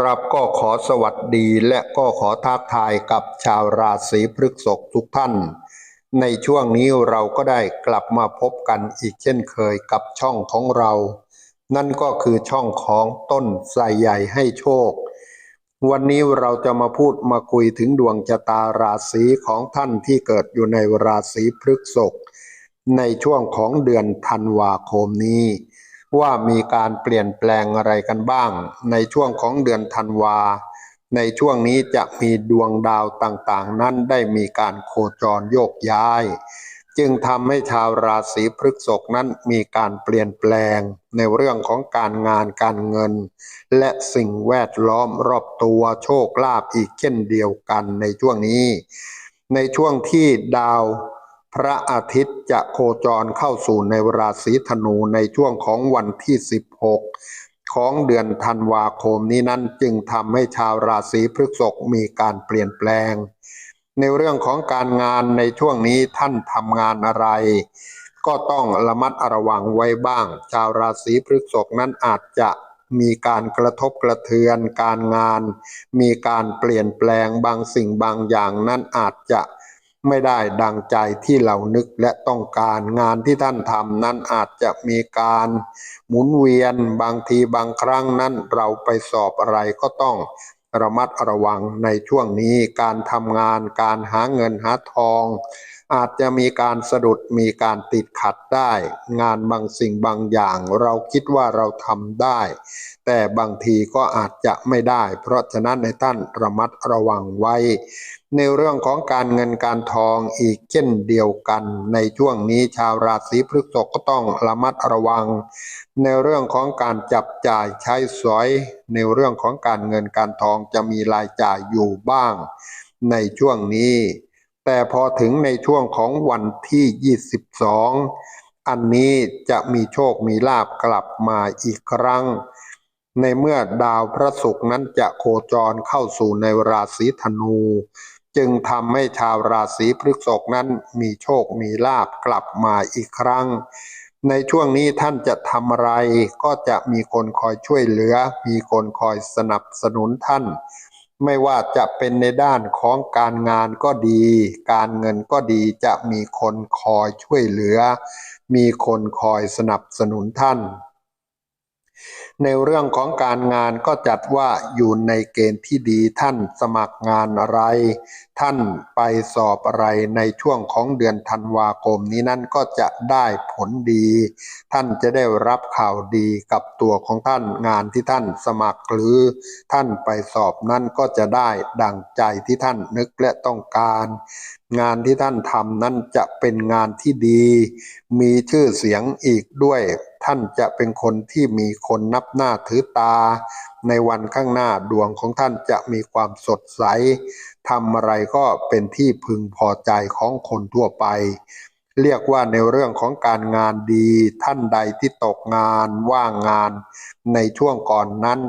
ครับก็ขอสวัสดีและก็ขอทักทายกับชาวราศีพฤษภทุกท่าน ในช่วงนี้เราก็ได้กลับมาพบกันอีกเช่นเคยกับช่องของเรา นั่นก็คือช่องของต้นไทรใหญ่ให้โชค วันนี้เราจะมาพูดมาคุยถึงดวงชะตาราศีของท่านที่เกิดอยู่ในราศีพฤษภในช่วงของเดือนธันวาคมนี้ ว่ามีการเปลี่ยนแปลงอะไรกันบ้าง ในช่วงของเดือนธันวา ในช่วงนี้จะมีดวงดาวต่างๆ นั้นได้มีการโคจรโยกย้าย จึงทำให้ชาวราศีพฤษภนั้นมีการเปลี่ยนแปลง ในเรื่องของการงานการเงิน และสิ่งแวดล้อมรอบตัวโชคลาภอีกเช่นเดียวกันในช่วงนี้ ในช่วงที่ดาว พระอาทิตย์จะโคจรเข้าสู่ในราศีธนูในช่วงของวันที่ 16 ของเดือนธันวาคมนี้นั้นจึงทำให้ชาวราศีพฤษภมีการเปลี่ยนแปลง ในเรื่องของการงานในช่วงนี้ท่านทำงานอะไร ก็ต้องระมัดระวังไว้บ้าง ชาวราศีพฤษภนั้นอาจจะมีการกระทบกระเทือนการงาน มีการเปลี่ยนแปลงบางสิ่งบางอย่างนั้นอาจจะ ไม่ได้ดังใจที่เรานึกและต้องการงานที่ท่านทำนั้นอาจจะมีการหมุนเวียนบางทีบางครั้งนั้นเราไปสอบอะไรก็ต้องระมัดระวังในช่วงนี้การทำงานการหาเงินหาทอง อาจจะมีการสะดุดมีการติดขัดได้ งานบางสิ่งบางอย่าง เราคิดว่าเราทำได้ แต่บางทีก็อาจจะไม่ได้ เพราะฉะนั้นในท่านระมัดระวังไว้ ในเรื่องของการเงินการทองอีกเช่นเดียวกัน ในช่วงนี้ชาวราศีพฤษภก็ต้องระมัดระวัง ในเรื่องของการจับจ่ายใช้สอย ในเรื่องของการเงินการทองจะมีรายจ่ายอยู่บ้าง ในช่วงนี้ แต่พอถึงในช่วงของวันที่ 22 อันนี้จะมีโชคมีลาบกลับมาอีกครั้ง ในเมื่อดาวพระศุกร์นั้นจะโคจรเข้าสู่ในราศีธนู จึงทำให้ชาวราศีพฤษภนั้นมีโชคมีลาบกลับมาอีกครั้ง ในช่วงนี้ท่านจะทำอะไรก็จะมีคนคอยช่วยเหลือ มีคนคอยสนับสนุนท่าน ไม่ว่าจะเป็นในด้านของการงานก็ดี การเงินก็ดีจะมีคนคอยช่วยเหลือ มีคนคอยสนับสนุนท่าน ในเรื่องของการงานก็จัดว่าอยู่ในเกณฑ์ที่ดีท่านสมัครงานอะไร ท่านไปสอบอะไรในช่วงของเดือนธันวาคมนี้นั่นก็จะได้ผลดี ท่านจะได้รับข่าวดีกับตัวของท่านงานที่ท่านสมัครหรือ ท่านไปสอบนั่นก็จะได้ดังใจที่ท่านนึกและต้องการ งานที่ท่านทำนั้นจะเป็นงานที่ดี มีชื่อเสียงอีกด้วย ท่านจะเป็นคนที่มีคนนับหน้าถือตา ในวันข้างหน้าดวงของท่านจะมีความสดใสทำอะไรก็เป็นที่พึงพอใจของคนทั่วไป เรียกว่าในเรื่องของการงานดี ท่านใดที่ตกงานว่างงานในช่วงก่อนนั้น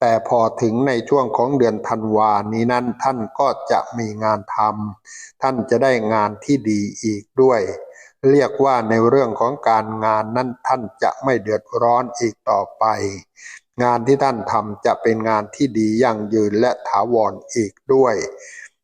แต่พอถึงในช่วงของเดือนธันวานี้นั้นท่านก็จะมีงานทำท่านจะได้งานที่ดีอีกด้วย เรียกว่าในเรื่องของการงานนั้นท่านจะไม่เดือดร้อนอีกต่อไป งานที่ท่านทำจะเป็นงานที่ดียั่งยืนและถาวรอีกด้วย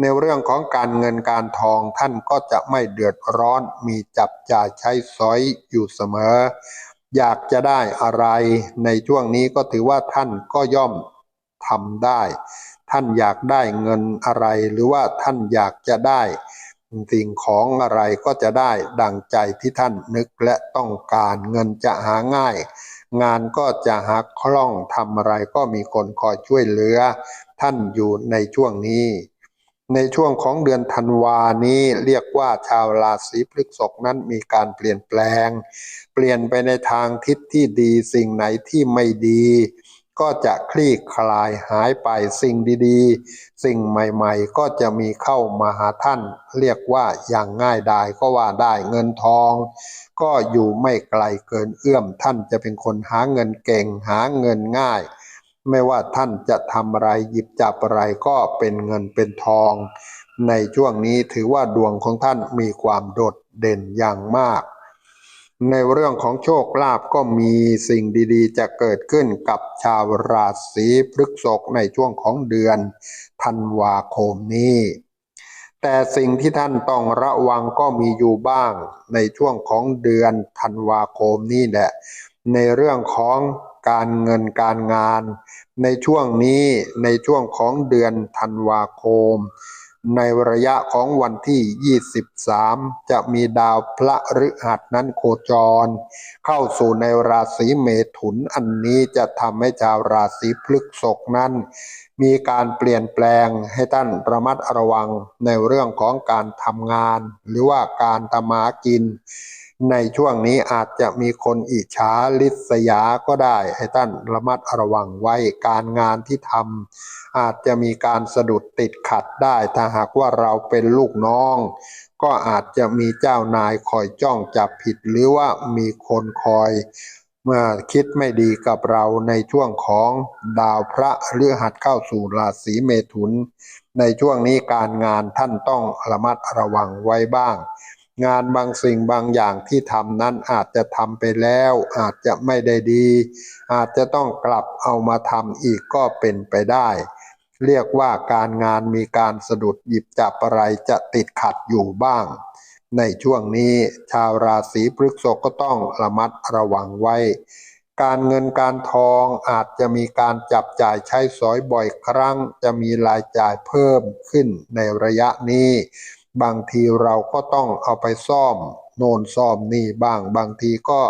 ในเรื่องของการเงินการทองท่านก็จะไม่เดือดร้อนมีจับจ่ายใช้สอยอยู่เสมอ อยากจะได้อะไร ในช่วงนี้ก็ถือว่าท่านก็ย่อมทำได้ ท่านอยากได้เงินอะไรหรือว่าท่านอยากจะได้ สิ่งของอะไรก็จะได้ดังใจที่ท่านนึกและต้องการเงินจะหาง่าย งานก็จะหาคล่องทำอะไรก็มีคนคอยช่วยเหลือ ท่านอยู่ในช่วงนี้ ในช่วงของเดือนธันวานี้เรียกว่าชาวราศีพฤษภนั้นมีการเปลี่ยนแปลง เปลี่ยนไปในทางทิศที่ดีสิ่งไหนที่ไม่ดี ก็จะคลี่คลายหายไปสิ่งดีๆ สิ่งใหม่ๆ ก็จะมีเข้ามาหาท่าน เรียกว่าอย่างง่ายดายก็ว่าได้เงินทอง ก็อยู่ไม่ไกลเกินเอื้อมท่านจะเป็นคนหาเงินเก่งหาเงินง่าย ไม่ว่าท่านจะทำอะไรหยิบจับอะไรก็เป็นเงินเป็นทอง ในช่วงนี้ถือว่าดวงของท่านมีความโดดเด่นอย่างมาก ในเรื่องของโชคลาภก็มีสิ่งดีๆ จะเกิดขึ้นกับชาวราศีพฤษภในช่วงของเดือนธันวาคมนี้ แต่สิ่งที่ท่านต้องระวังก็มีอยู่บ้างในช่วงของเดือนธันวาคมนี้แหละ ในเรื่องของการเงินการงาน ในช่วงนี้ในช่วงของเดือนธันวาคม ในระยะของวันที่ 23 จะมีดาวพระฤหัสนั้นโคจร เข้าสู่ในราศีเมถุนอันนี้จะทำให้ชาวราศีพฤกษกนั้น มีการเปลี่ยนแปลงให้ท่านระมัดระวังในเรื่องของการทำงาน หรือว่าการทำมากิน ในช่วงนี้อาจจะมีคนอิจฉาลิษยาก็ได้ ให้ท่านระมัดระวังไว้การงานที่ทำอาจจะมีการสะดุดติดขัดได้ ถ้าหากว่าเราเป็นลูกน้อง ก็อาจจะมีเจ้านายคอยจ้องจับผิดหรือว่ามีคนคอยเมื่อคิดไม่ดีกับเราในช่วงของดาวพระเรือหัดเข้าสู่ราศีเมถุน ในช่วงนี้การงานท่านต้องระมัดระวังไว้บ้าง งานบางสิ่งบางอย่างที่ทำนั้นอาจจะทำไปแล้ว อาจจะไม่ได้ดี อาจจะต้องกลับเอามาทำอีกก็เป็นไปได้ เรียกว่าการงานมีการสะดุดหยิบจับอะไรจะติดขัดอยู่บ้าง ในช่วงนี้ชาวราศีพฤษภก็ต้องระมัดระวังไว้ การเงินการทองอาจจะมีการจับจ่ายใช้สอยบ่อยครั้ง จะมีรายจ่ายเพิ่มขึ้นในระยะนี้ บางทีเราก็ต้องเอาไปซ่อม โน่นซ่อมนี่บ้าง บางทีก็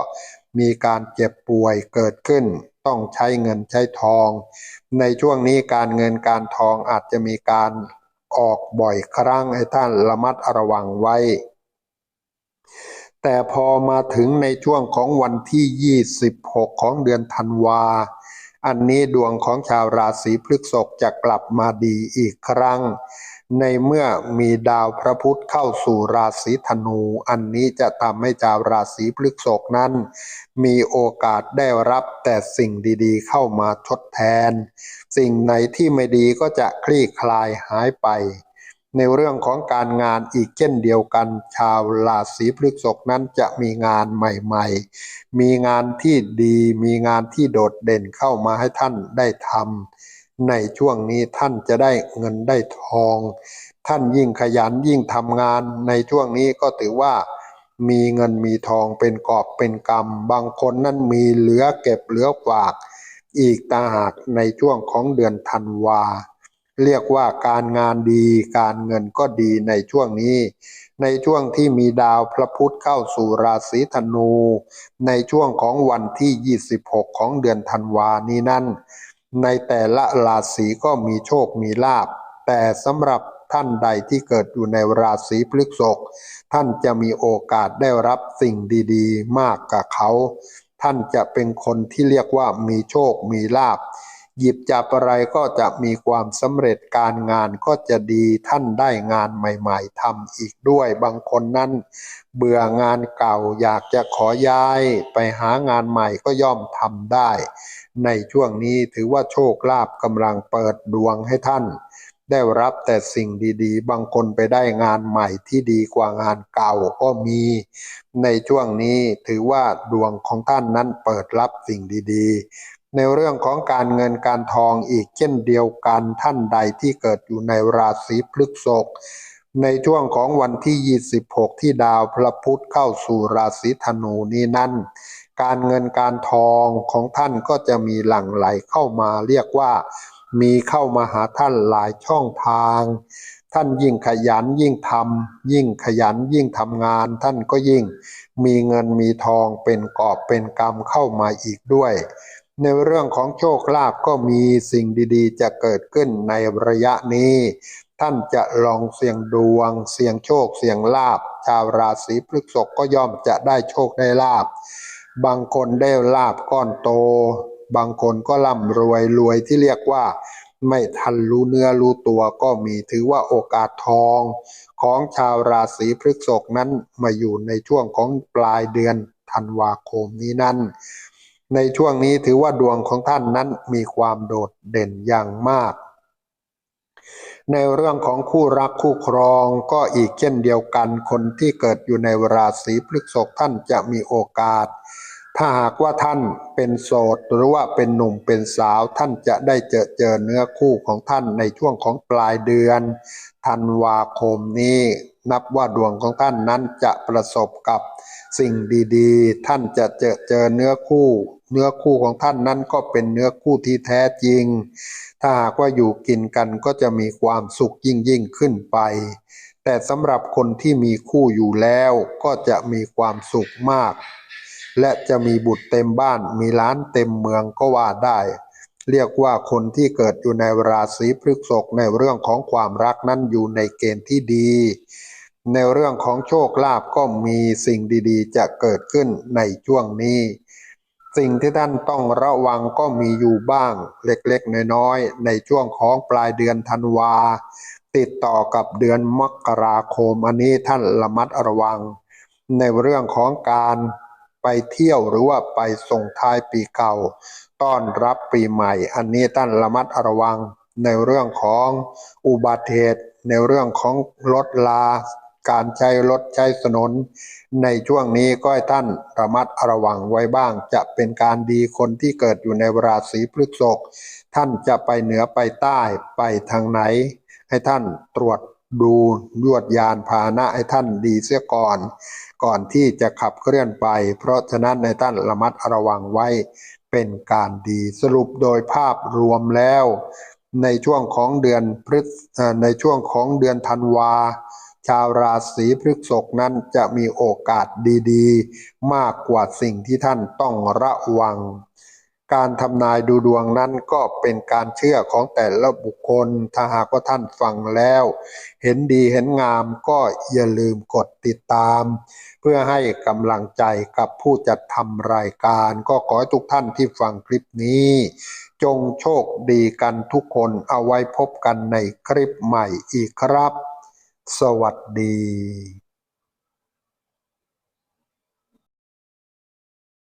มีการเจ็บป่วยเกิดขึ้น ต้องใช้เงินใช้ทอง ในช่วงนี้การเงินการทองอาจจะมีการออกบ่อยครั้งให้ท่านระมัดระวังไว้ แต่พอมาถึงในช่วงของวันที่ 26 ของเดือนธันวา อันนี้ดวงของชาวราศีพฤษภจะกลับมาดีอีกครั้ง ในเมื่อมีดาวพระพุธเข้าสู่ราศีธนู อันนี้จะทำให้ชาวราศีพฤษภนั้น มีโอกาสได้รับแต่สิ่งดีๆเข้ามาทดแทน สิ่งไหนที่ไม่ดีก็จะคลี่คลายหายไป ในเรื่องของการงานอีกเช่นเดียวกัน ชาวราศีพฤษภนั้นจะมีงานใหม่ๆ มีงานที่ดี มีงานที่โดดเด่นเข้ามาให้ท่านได้ทำ ในช่วงนี้ท่านจะได้เงินได้ทอง ท่านยิ่งขยันยิ่งทำงานในช่วงนี้ก็ถือว่า มีเงินมีทองเป็นกอบเป็นกำบางคนนั้นมีเหลือเก็บเหลือฝาก อีกตาหากในช่วงของเดือนธันวาเรียกว่าการงานดีการเงินก็ดีในช่วงนี้ ในช่วงที่มีดาวพระพุธเข้าสู่ราศีธนู ในช่วงของวันที่ 26 ของเดือนธันวานี้นั่น ในแต่ละราศีก็มีโชคมีลาบ แต่สำหรับท่านใดที่เกิดอยู่ในราศีพฤษภท่านจะมีโอกาสได้รับสิ่งดีๆ มากกว่าเขา ท่านจะเป็นคนที่เรียกว่ามีโชคมีลาบ หยิบจับอะไรก็จะมีความสำเร็จการงานก็จะดีท่านได้งานใหม่ ๆทำอีกด้วย บางคนนั้น เบื่องานเก่าอยากจะขอย้าย ไปหางานใหม่ก็ย่อมทำได้ ในช่วงนี้ถือว่าโชคลาภกำลังเปิดดวงให้ท่าน ได้รับแต่สิ่งดีๆ บางคนไปได้งานใหม่ที่ดีกว่างานเก่าก็มี ในช่วงนี้ถือว่าดวงของท่านนั้นเปิดรับสิ่งดีๆ ในเรื่องของการเงินการทองอีกเช่นเดียวกันท่านใดที่เกิดอยู่ในราศีพฤษภในช่วงของวันที่ 26 ที่ดาวพระพุธเข้าสู่ราศีธนูนี้นั้น การเงินการทองของท่านก็จะมีหลั่งไหลเข้ามาเรียกว่า มีเข้ามาหาท่านหลายช่องทาง ท่านยิ่งขยันยิ่งทำยิ่งขยันยิ่งทำงาน ท่านก็ยิ่งมีเงินมีทองเป็นกอบเป็นกำเข้ามาอีกด้วย ในเรื่องของโชคลาภก็มีสิ่งดีๆ จะเกิดขึ้นในระยะนี้ ท่านจะลองเสี่ยงดวง เสี่ยงโชค เสี่ยงลาบชาวราศีพฤษภก็ย่อมจะได้โชคได้ลาบบางคนได้ลาบก้อนโต บางคนก็ร่ำรวยรวยที่เรียกว่า ไม่ทันรู้เนื้อรู้ตัวก็มีถือว่าโอกาสทอง ของชาวราศีพฤษภนั้นมาอยู่ในช่วงของปลายเดือนธันวาคมนี้นั้น ในช่วงนี้ถือว่าดวงของท่านนั้นมีความโดดเด่นอย่างมาก ในเรื่องของคู่รักคู่ครองก็อีกเช่นเดียวกัน คนที่เกิดอยู่ในราศีพฤษภท่านจะมีโอกาส ถ้าหากว่าท่านเป็นโสดหรือว่าเป็นหนุ่มเป็นสาวท่านจะได้เจอเจอเนื้อคู่ของท่านในช่วงของปลายเดือนธันวาคมนี้ นับว่าดวงของท่านนั้นจะประสบกับสิ่งดีๆ ท่านจะเจอเจอเนื้อคู่ เนื้อคู่ของท่านนั้นก็เป็นเนื้อคู่ที่แท้จริง ถ้าหากว่าอยู่กินกันก็จะมีความสุขยิ่งยิ่งขึ้นไป แต่สำหรับคนที่มีคู่อยู่แล้วก็จะมีความสุขมาก และจะมีบุตรเต็มบ้านมีร้านเต็มเมืองก็ว่าได้ เรียกว่าคนที่เกิดอยู่ในราศีพฤษภในเรื่องของความรักนั้นอยู่ในเกณฑ์ที่ดี ในเรื่องของโชคลาภก็มีสิ่งดีๆ จะเกิดขึ้นในช่วงนี้ สิ่งที่ท่านต้องระวังก็มีอยู่บ้างเล็กๆ น้อยๆ ในช่วงของปลายเดือนธันวา ติดต่อกับเดือนมกราคมอันนี้ท่านระมัดระวัง ในเรื่องของการไปเที่ยวหรือว่าไปส่งท้ายปีเก่า ต้อนรับปีใหม่ อันนี้ท่านระมัดระวังในเรื่องของอุบัติเหตุในเรื่องของรถลา การใช้รถใช้ถนน ในช่วงนี้ก็ให้ท่านระมัดระวังไว้บ้าง จะเป็นการดีคนที่เกิดอยู่ในราศีพฤษภท่านจะไปเหนือไปใต้ไปทางไหน ให้ท่านตรวจดูยวดยานพาหนะให้ท่านดีเสียก่อน ก่อนที่จะขับเคลื่อนไป เพราะฉะนั้นในท่านระมัดระวังไว้เป็นการดีสรุปโดยภาพรวมแล้ว ในช่วงของเดือนพฤษในช่วงของเดือนธันวา ชาวราศีพฤษภนั้นจะมีโอกาสดีๆ มากกว่าสิ่งที่ท่านต้องระวัง การทำนายดูดวงนั้นก็เป็นการเชื่อของแต่ละบุคคล ถ้าหากว่าท่านฟังแล้ว เห็นดีเห็นงามก็อย่าลืมกดติดตาม เพื่อให้กำลังใจกับผู้จัดทำรายการ ก็ขอให้ทุกท่านที่ฟังคลิปนี้จงโชคดีกันทุกคนเอาไว้พบกันในคลิปใหม่อีกครับ สวัสดี